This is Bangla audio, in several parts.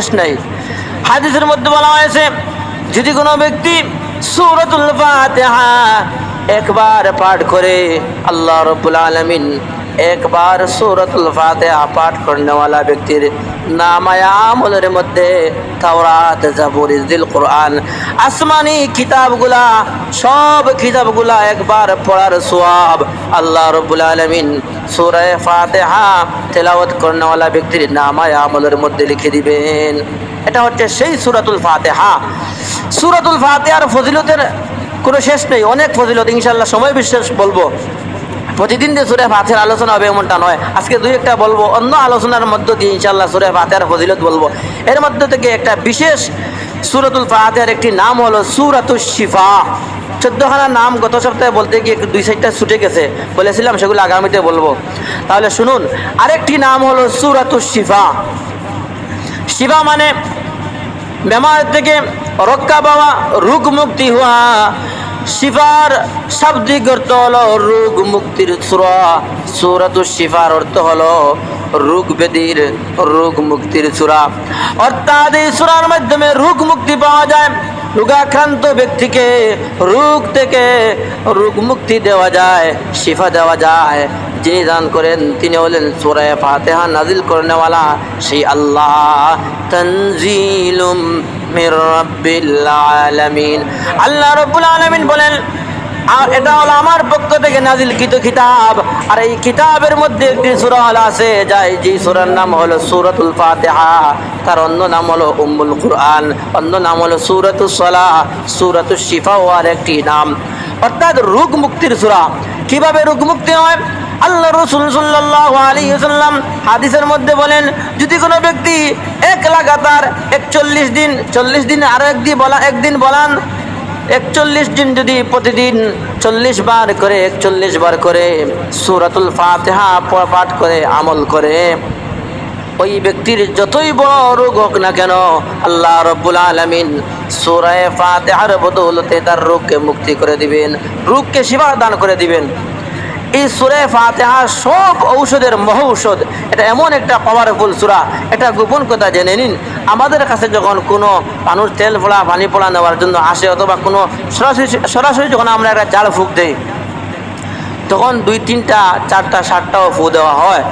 শেষ নাই। হাদিসের মধ্যে বলা হয়েছে, যদি কোনো ব্যক্তি সুরতুল ফাতিহা একবার পাঠ করে, আল্লাহ রব্বুল আলমিন একবার সুরতুল ফাতিহা পাঠ করনেওয়ালা ব্যক্তির নামায় আমলের মধ্যে তাওরাত, জাবুর ইজদিল কোরআন, আসমানি কিতাবগুলা, সব কিতাবগুলা একবার পড়ার সোয়াব আল্লাহ রব্বুল আলমিন সুরায় ফাতেহা তেলাওয়াত করনেওয়ালা ব্যক্তির নামায় আমলের মধ্যে লিখে দিবেন। এটা হচ্ছে সেই সুরাতুল ফাতেহা। সুরাতুল ফাতেহার ফজিলতের কোনো শেষ নেই, অনেক ফজিলত ইনশাল্লাহ সময় বিশেষ বলব। প্রতিদিন যে সুরে ফাতের আলোচনা হবে এমনটা নয়। আজকে দুই একটা বলব, অন্য আলোচনার মধ্য দিয়ে ইনশাল্লাহ সুরে ফাতেহার ফজিলত বলব। এর মধ্য থেকে একটা বিশেষ সুরতুল ফাতেহার একটি নাম হলো সুরাতুল শিফা। চোদ্দখানা নাম গত সপ্তাহে বলতে গিয়ে দুই সাইডটা ছুটে গেছে, বলেছিলাম সেগুলো আগামীতে বলব। তাহলে শুনুন, আরেকটি নাম হলো সুরাতুল শিফা। শিফা মানে বেমার থেকে রক্ষা পাওয়া রোগ মুক্তি হওয়া। শিফার শাব্দিক অর্থ হলো রোগ মুক্তির সুরা। সুরাতুল শিফার অর্থ হলো রোগ ব্যাধির রোগ মুক্তির সুরা। অর্থাৎ এই সুরার মাধ্যমে রোগ মুক্তি পাওয়া যায়। রোগাক্রান্ত ব্যক্তিকে রোগ থেকে রোগ মুক্তি দেওয়া যায়, শিফা দেওয়া যায়। যিনি দান করেন তিনি হলেন সুরায় ফাতেহা নাজিল করনেওয়ালা সেই আল্লাহ। তনজিলুম মির রাব্বিল আলামিন। আল্লাহ রব্বুল আলামিন বলেন আর এটা হলো আমার পক্ষ থেকে নাজিলকৃত কিতাব আর এই কিতাবের মধ্যে একটি সূরা হলো আছে, যাই যে সূরার নাম হলো সূরাতুল ফাতিহা, তার অন্য নাম হলো উম্মুল কুরআন, অন্য নাম হলো সূরাতুস সালাহ সূরাতুশ শিফা আর একটি নাম। অর্থাৎ রোগ মুক্তির সূরা। কীভাবে রোগ মুক্তি হয়? আল্লাহ রসুল সাল্লাহ আলী সাল্লাম হাদিসের মধ্যে বলেন, যদি কোনো ব্যক্তি এক লাগাতার একচল্লিশ দিন, চল্লিশ দিন আরও একদিন বলা একদিন বলান একচল্লিশ দিন যদি প্রতিদিন চল্লিশ বার করে, একচল্লিশ বার করে সুরাতুল ফাতেহা পাঠ করে, আমল করে, ওই ব্যক্তির যতই বড় রোগ হোক না কেন, আল্লাহ রব্বুল আলমিন সুরায় ফাতেহার বদৌলতে তার রোগকে মুক্তি করে দিবেন, রোগকে সেবা দান করে দিবেন। এই সুরে ফাতেহা সব ঔষধের মহ ঔষধ। এটা এমন একটা পাওয়ারফুল সুরা। এটা গোপন কথা জেনে নিন। আমাদের কাছে যখন কোনো মানুষ তেল পোড়া পানি পোড়া নেওয়ার জন্য আসে অথবা কোনো সরাসরি সরাসরি যখন আমরা একটা জাল ফুক দেই, তখন দুই তিনটা, চারটা, সাতটাও ফু দেওয়া হয়।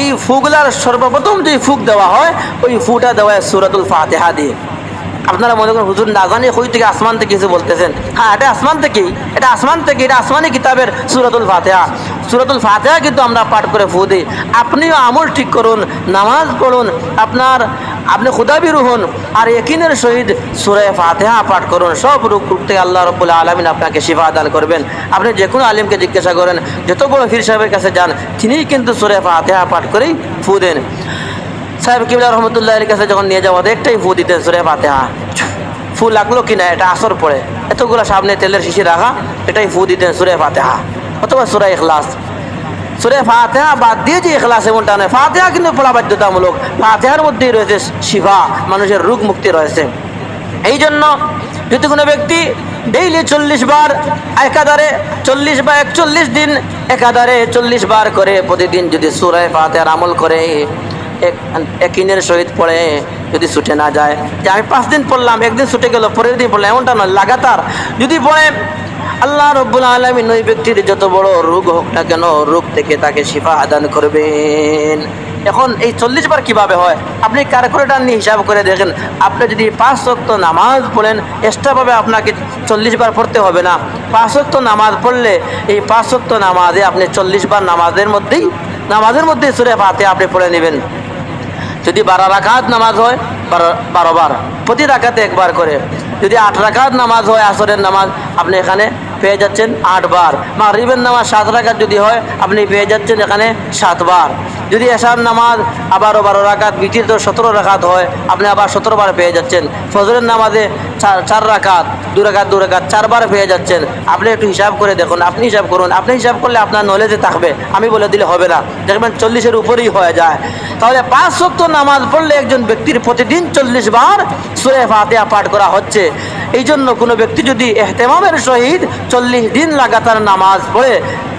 এই ফুগুলার সর্বপ্রথম যে ফুক দেওয়া হয়, ওই ফুটা দেওয়া হয় সুরাতুল ফাতেহা দিয়ে। আপনারা মনে করেন, হুজুর না জানি হই থেকে আসমান থেকে কিছু বলতেছেন? হ্যাঁ এটা আসমান থেকেই, এটা আসমান থেকে, এটা আসমানি কিতাবের সুরাতুল ফাতেহা। সুরাতুল ফাতেহা কিন্তু আমরা পাঠ করে ফু দিই। আপনিও আমল ঠিক করুন, নামাজ পড়ুন, আপনার, আপনি খুদাবির হন, আর একিনের সহিত সুরে ফাতেহা পাঠ করুন। সব রূপ থেকে আল্লাহ রব্বুল আলমিন আপনাকে শিফা দান করবেন। আপনি যে কোনো আলিমকে জিজ্ঞাসা করেন, যত বড় ফির সাহেবের কাছে যান, তিনিই কিন্তু সুরে ফাতেহা পাঠ করেই ফু দেন। সাহেব কিবলা রহমতুল্লাহ কাছে যখন নিয়ে যাওয়া একটাই ফু দিতেন সুরে ফাতেহা। ফু লাগল কিনা এটা আসর পড়ে। এতগুলো সামনে তেলের শিশি রাখা, এটাই ফু দিতেন সুরে ফাতেহা। অথবা সুরে ইখলাস। সুরে ফাতেহা বাদ দিয়ে যে ইখলাস এমনটা নয়, ফাতেহা কিন্তু পড়া বাধ্যতামূলক। ফাতেহার মধ্যেই রয়েছে শিফা, মানুষের রোগ মুক্তি রয়েছে। এই জন্য যদি কোনো ব্যক্তি ডেইলি চল্লিশ বার একাধারে চল্লিশ বা একচল্লিশ দিন, একাধারে চল্লিশ বার করে প্রতিদিন যদি সুরায় ফাতেহার আমল করে একিনের সহিত পড়ে যদি ছুটে না যায়। যে আমি পাঁচ দিন পড়লাম একদিন ছুটে গেল, পরের দিন পড়লাম, এমনটা নয়, লাগাতার। যদি পড়ে, আল্লাহ রব্বুল আলমিন ওই ব্যক্তির যত বড় রোগ হোক না কেন, রোগ থেকে তাকে শিফা আদান করবেন। এখন এই চল্লিশ বার কীভাবে হয়? আপনি ক্যালকুলেটার নিয়ে হিসাব করে দেখেন। আপনি যদি পাঁচ শক্ত নামাজ পড়েন এক্সট্রাভাবে আপনাকে চল্লিশ বার পড়তে হবে না। পাঁচ শক্ত নামাজ পড়লে, এই পাঁচ শক্ত নামাজে আপনি চল্লিশ বার নামাজের মধ্যেই নামাজের মধ্যেই সুরে ফাতে আপনি পড়ে নেবেন। যদি বারো রাখাত নামাজ হয়, বারো বারো প্রতি রাখাতে একবার করে। যদি আট রাখাত নামাজ হয়, আসরের নামাজ, আপনি এখানে পেয়ে যাচ্ছেন আটবার মাগরিবের নামাজ সাত রাখাত যদি হয়, আপনি পেয়ে যাচ্ছেন এখানে সাতবার যদি এশার নামাজ আবারও বারো রাকাত বিচির তো সতেরো রাকাত হয়, আপনি আবার সতেরো বার পেয়ে যাচ্ছেন। ফজরের নামাজে চার রাখাত দু রাকাত দু রাকাত, চারবার পেয়ে যাচ্ছেন। আপনি একটু হিসাব করে দেখুন, আপনি হিসাব করুন। আপনি হিসাব করলে আপনার নলেজে থাকবে। আমি বলে দিলে হবে না। দেখবেন চল্লিশের উপরেই হয়ে যায়। তাহলে পাঁচ সপ্তাহ নামাজ পড়লে একজন ব্যক্তির প্রতিদিন চল্লিশ বার সুরে ফাতেহা পাঠ করা হচ্ছে। এই জন্য কোনো ব্যক্তি যদি এহতেমামের সহিত চল্লিশ দিন লাগাতার নামাজ পড়ে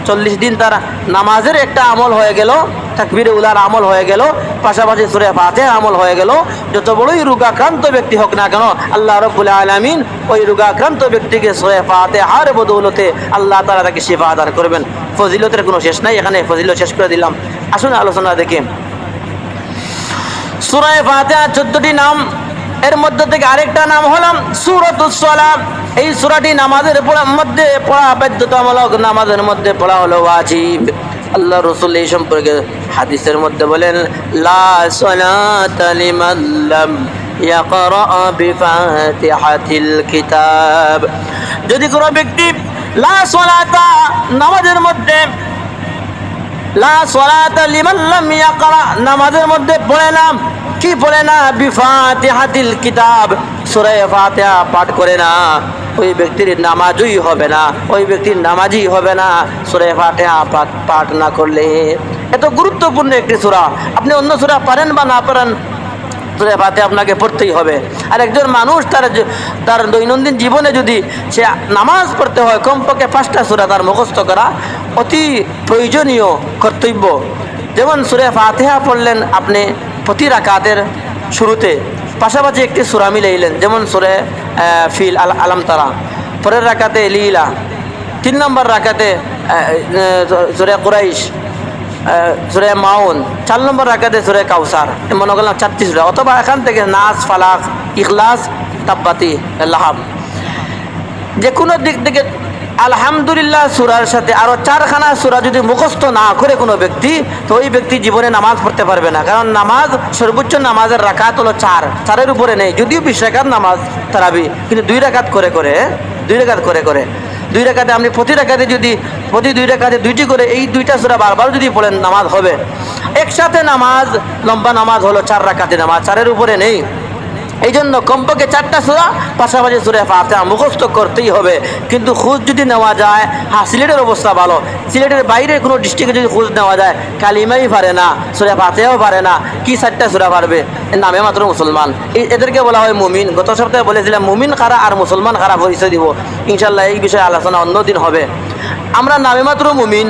চল্লিশ দিন তার নামাজের একটা আমল হয়ে গেল, তাকবিরে উলার আমল হয়ে গেল, পাশাপাশি সুরে ফাতে আমল হয়ে গেল। যত বড়ই রোগাক্রান্ত ব্যক্তি হোক না কেন, আল্লাহ রব্বুল আলমিন ওই রোগাক্রান্ত ব্যক্তিকে সুরে ফাতে হার বদৌলতে আল্লাহ তারা তাকে সেবা আদার করবেন। ফজিলতের কোনো শেষ নাই, এখানে ফজিলত শেষ করে দিলাম। আসুন আলোচনা দেখি। সুরায় ফাতিহা চোদ্দটি নাম এর মধ্যে থেকে আরেকটা নাম হলাম সুরতুসালাম এই সুরাটি নামাজের পড়া- মধ্যে পড়া, বাধ্যতামূলক নামাজের মধ্যে পড়া হলো ওয়াজিব। আল্লাহ রসুল এই সম্পর্কে হাদিসের মধ্যে বলেন, লা কিতাব। যদি কোনো ব্যক্তি লা নামাজের মধ্যে, লা সলাতা লিমান লাম ইয়াকরা নামাজের মধ্যে পড়ে না কি পড়ে না? বিফাতিহাতিল কিতাব। সূরা ফাতিহা পাঠ করে না। ওই ব্যক্তির নামাজই হবে না। ওই ব্যক্তির নামাজই হবে না। সূরা ফাতিহা পাঠ না করলে। এত গুরুত্বপূর্ণ একটি সূরা। আপনি অন্য সূরা পারেন বা না পারেন, সূরা ফাতিহা আপনাকে পড়তেই হবে। আর একজন মানুষ তার তার দৈনন্দিন জীবনে যদি সে নামাজ পড়তে হয়, কমপক্ষে পাঁচটা সূরা তার মুখস্থ করা অতি প্রয়োজনীয় কর্তব্য। যেমন সুরে ফাতিহা পড়লেন আপনি প্রতি রাকাতের শুরুতে পাশাপাশি একটি সূরা মিলাইলেন, যেমন সুরে ফিল, আল আলাম তারা পরের রাকাতে লীলা। তিন নম্বর রাকাতে সুরে কুরাইশ সুরে মাউন। চার নম্বর রাখাতে সুরে কাউসার। মনে করলাম চারটি সুরা। অথবা এখান থেকে নাচ ফালাক, ইখলাস তাব্বাতি লাহাব। যে কোনো দিক থেকে আলহামদুলিল্লাহ, সুরার সাথে আরও চারখানা সুরা যদি মুখস্থ না করে কোনো ব্যক্তি, তো ওই ব্যক্তি জীবনে নামাজ পড়তে পারবে না। কারণ নামাজ সর্বোচ্চ নামাজের রাকাত হলো চার। চারের উপরে নেই। যদিও বিশ রাকাত নামাজ তারাবি, কিন্তু দুই রাকাত করে করে, দুই রাকাত করে করে। দুই রেখাতে আপনি প্রতি রেখাতে যদি, প্রতি দুই রেখাতে দুইটি করে এই দুইটা সুরা বারবার যদি পড়েন, নামাজ হবে। একসাথে নামাজ, লম্বা নামাজ হলো চার রাকাতে নামাজ। চারের উপরে নেই। এই জন্য কমপক্ষে চারটা সুরা, পাশাপাশি সুরে ফাতিহা মুখস্থ করতেই হবে। কিন্তু খোঁজ যদি নেওয়া যায় হ্যাঁ সিলেটের অবস্থা ভালো। সিলেটের বাইরে কোনো ডিস্ট্রিক্টে যদি খোঁজ নেওয়া যায়, কালিমাই পারে না, সুরে ফাতেহাও পারে না। কি চারটা সুরা পারবে? নামে মাত্র মুসলমান। এদেরকে বলা হয় মুমিন। গত সপ্তাহে বলেছিলাম, মুমিন খারা আর মুসলমান খারা পরিচয় দিব? ইনশাল্লাহ এই বিষয়ে আলোচনা অন্যদিন হবে। আমরা নামে মাত্র মুমিন,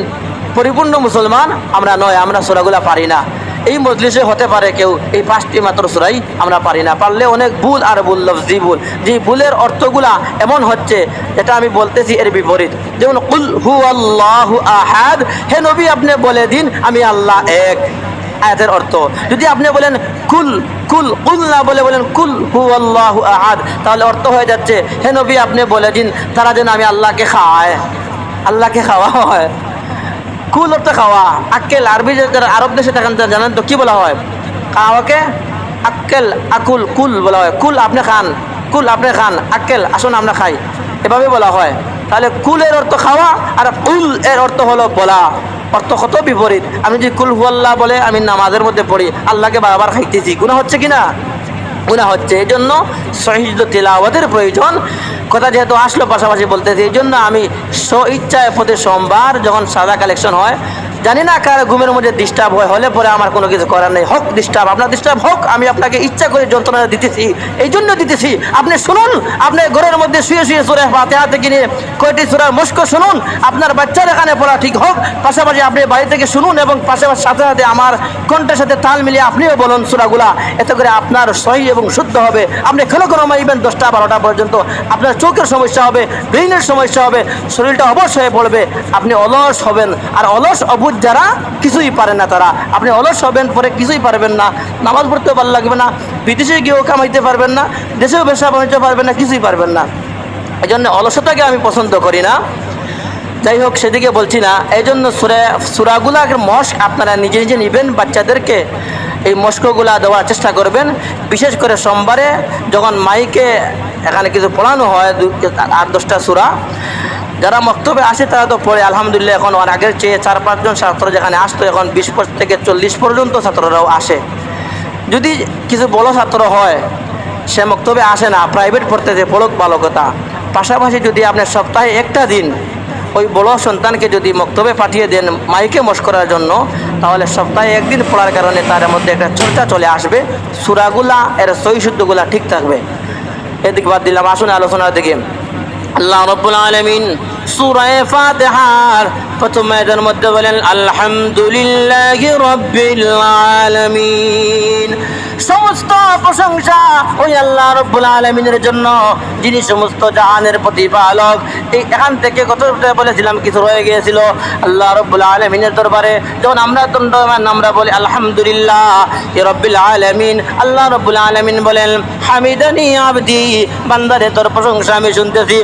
পরিপূর্ণ মুসলমান, আমরা নয়, আমরা সুরাগুলা পারি না। এই মজলিসে হতে পারে কেউ এই পাঁচটি মাত্র সুরাই আমরা পারি না। পারলে অনেক ভুল আর ভুল লফজি ভুল। যে ভুলের অর্থগুলা এমন হচ্ছে যেটা আমি বলতেছি এর বিপরীত। যেমন, কুল হু আল্লাহ আহাদ হে নবী, আপনি বলে দিন, আমি আল্লাহ এক আয়াতের অর্থ। যদি আপনি বলেন, কুল কুল কুল না বলে বলেন, কুল হু আল্লাহ আহাদ তাহলে অর্থ হয়ে যাচ্ছে, হে নবী, আপনি বলে দিন, তারা যেন আমি আল্লাহকে খাওয়ায়। আল্লাহকে খাওয়া হয় কুল অর্থ খাওয়া, আক্কেল আরবি যারা আরব দেশে থাকেন, তারা জানেন তো, কি বলা হয়? খাওয়াকে আক্কেল আকুল, কুল বলা হয়। কুল আপনি খান, কুল আপনি খান, আক্কেল, আসুন আমরা খাই। এভাবে বলা হয়। তাহলে কুলের অর্থ খাওয়া, আর কুল এর অর্থ হলো বলা। অর্থ কত বিপরীত? আমি যদি কুল হুয়াল্লাহ বলে, আমি নামাজের মধ্যে পড়ি, আল্লাহকে বারবার খাইতেছি। গুণা হচ্ছে কি না? গুণা হচ্ছে। এই জন্য সহিদ তেলাওয়াতের প্রয়োজন। কথা যেহেতু আসলো পাশাপাশি বলতেছি, এই জন্য আমি স্ব ইচ্ছায় প্রতি সোমবার যখন সাদা কালেকশন হয় জানি না কার ঘুমের মধ্যে ডিস্টার্ব হয়, হলে পরে আমার কোনো কিছু করার নেই। হোক ডিস্টার্ব আপনার ডিস্টার্ব হোক, আমি আপনাকে ইচ্ছা করে যন্ত্রণা দিতেছি, এই জন্য দিতেছি। আপনি শুনুন, আপনি ঘরের মধ্যে শুয়ে শুয়ে সুরে হাতে হাতে কিনে কয়টি সুরার মস্ক শুনুন, আপনার বাচ্চার এখানে পড়া ঠিক হোক, পাশাপাশি আপনি বাড়ি থেকে শুনুন এবং পাশাপাশি সাথে সাথে আমার কণ্ঠের সাথে তাল মিলিয়ে আপনিও বলুন সুরাগুলা, এতে করে আপনার সহি এবং শুদ্ধ হবে। আপনি খেলো কোনো মাইবেন দশটা বারোটা পর্যন্ত আপনার চোখের সমস্যা হবে, ব্রেইনের সমস্যা হবে, শরীরটা অবশ হয়ে পড়বে, আপনি অলস হবেন। আর অলস অবুজ যারা কিছুই পারে না তারা। আপনি অলস হবেন, পরে কিছুই পারবেন না। নামাজ পড়তেও ভালো লাগবে না। বিদেশে গিয়েও কামাইতে পারবেন না। দেশেও ব্যবসা বাণিজ্য পারবেন না, কিছুই পারবেন না। এই জন্য অলসতাকে আমি পছন্দ করি না। যাই হোক, সেদিকে বলছি না। এই জন্য সুরা সুরাগুলার মস্ক আপনারা নিজে নিজে নেবেন, বাচ্চাদেরকে। এই মস্কগুলা দেওয়ার চেষ্টা করবেন। বিশেষ করে সোমবারে যখন মাইকে এখানে কিছু পড়ানো হয় আট দশটা সুরা যারা মক্তবে আসে তারা তো পড়ে, আলহামদুলিল্লাহ, এখন আগের চেয়ে চার, পাঁচজন ছাত্র যেখানে আসতো, এখন বিশ থেকে চল্লিশ পর্যন্ত ছাত্ররাও আসে। যদি কিছু বড় ছাত্র হয়, সে মক্তবে আসে না প্রাইভেট পড়তে যে ভালো কথা পাশাপাশি যদি আপনি সপ্তাহে একটা দিন ওই বড় সন্তানকে যদি মক্তবে পাঠিয়ে দেন মাইকে মশ করার জন্য, তাহলে সপ্তাহে একদিন পড়ার কারণে তার মধ্যে একটা চর্চা চলে আসবে, সুরাগুলা, এর সহিশুদ্ধগুলা ঠিক থাকবে। এদিক বাদ দিলাম, আসুন আলোচনার দিকে। আল্লাহ রব্বুল আলমিন সূরায়ে ফাতিহার প্রথম আয়াতের মধ্যে বলেন, আলহামদুলিল্লাহি রাব্বিল আলামিন। সমস্ত প্রশংসা ওই আল্লাহ রব্বুল আলমিনের জন্য, যিনি সমস্ত জাহানের প্রতিপালক। এই এখান থেকে কত বলেছিলাম, কিছু রয়ে গিয়েছিল আল্লাহ রব্বুল আলমিনের দরবারে। যখন আমরা দণ্ডমান আমরা বলি, আলহামদুলিল্লাহ রব্বুল আলমিন। আল্লাহ রব্বুল আলমিন বলেন, হামিদানি আবদি। বান্দারে তোর প্রশংসা আমি শুনতেছি।